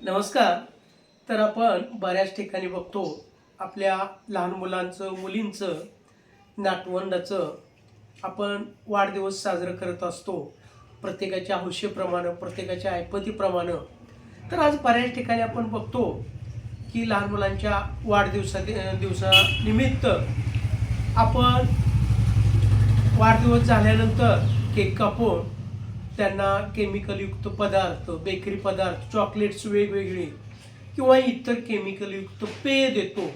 नमस्कार. तर आपण बऱ्याच ठिकाणी बघतो आपल्या लहान मुलांचं मुलींचं नातवंडाचं आपण वाढदिवस साजरं करत असतो. प्रत्येकाच्या हौशेप्रमाणे प्रत्येकाच्या ऐपतीप्रमाणे. तर आज बऱ्याच ठिकाणी आपण बघतो की लहान मुलांच्या वाढदिवसा दिवसानिमित्त आपण वाढदिवस झाल्यानंतर केक कापून त्यांना केमिकलयुक्त पदार्थ बेकरी पदार्थ चॉकलेट्स वेगवेगळे किंवा इतर केमिकलयुक्त पेय देतो.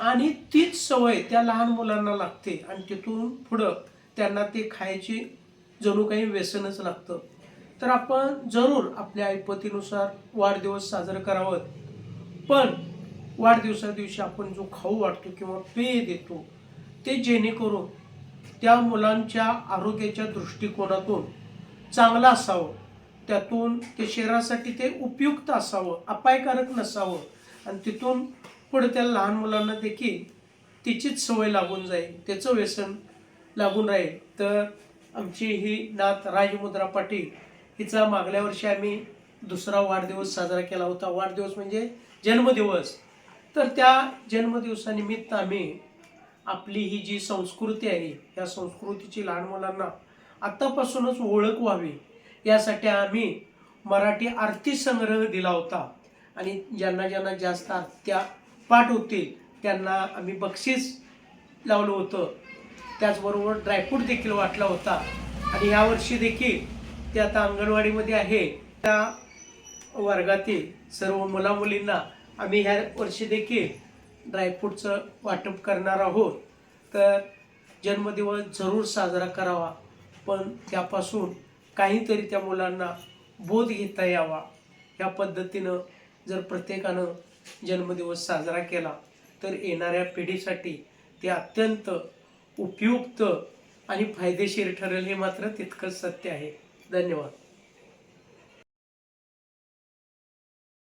आणि तीच सवय त्या लहान मुलांना लागते आणि तिथून पुढं त्यांना ते खायची जणू काही व्यसनच लागतं. तर आपण जरूर आपल्या ऐपतीनुसार वाढदिवस साजरं करावं. पण वाढदिवसा दिवशी आपण जो खाऊ वाटतो किंवा पेय देतो ते जेणेकरून त्या मुलांच्या आरोग्याच्या दृष्टिकोनातून चांगलं असावं. त्यातून ते शरीरासाठी ते उपयुक्त असावं अपायकारक नसावं. आणि तिथून पुढे त्या लहान मुलांना देखील तिचीच सवय लागून जाईल त्याचं व्यसन लागून राहील. तर आमची ही नात राजमुद्रा पाटील हिचा मागल्या वर्षी आम्ही दुसरा वाढदिवस साजरा केला होता. वाढदिवस म्हणजे जन्मदिवस. तर त्या जन्मदिवसानिमित्त आम्ही आपली ही जी संस्कृती आहे या संस्कृतीची लहान मुलांना आत्तापासूनच ओळख व्हावी यासाठी आम्ही मराठी आरती संग्रह दिला होता. आणि ज्यांना ज्यांना जास्त आरत्या पाठ होतील त्यांना आम्ही बक्षीस लावलं होतं. त्याचबरोबर ड्रायफ्रूट देखील वाटला होता. आणि यावर्षी देखील ते आता अंगणवाडीमध्ये आहे. त्या वर्गातील सर्व मुलामुलींना आम्ही ह्या वर्षी देखील ड्रायफ्रूटचं वाटप करणार आहोत. तर जन्मदिवस जरूर साजरा करावा. पण त्यापासून काहीतरी त्या मुलांना बोध घेता यावा. या पद्धतीनं जर प्रत्येकानं जन्मदिवस साजरा केला तर येणाऱ्या पिढीसाठी ते अत्यंत उपयुक्त आणि फायदेशीर ठरेल हे मात्र तितकंच सत्य आहे. धन्यवाद.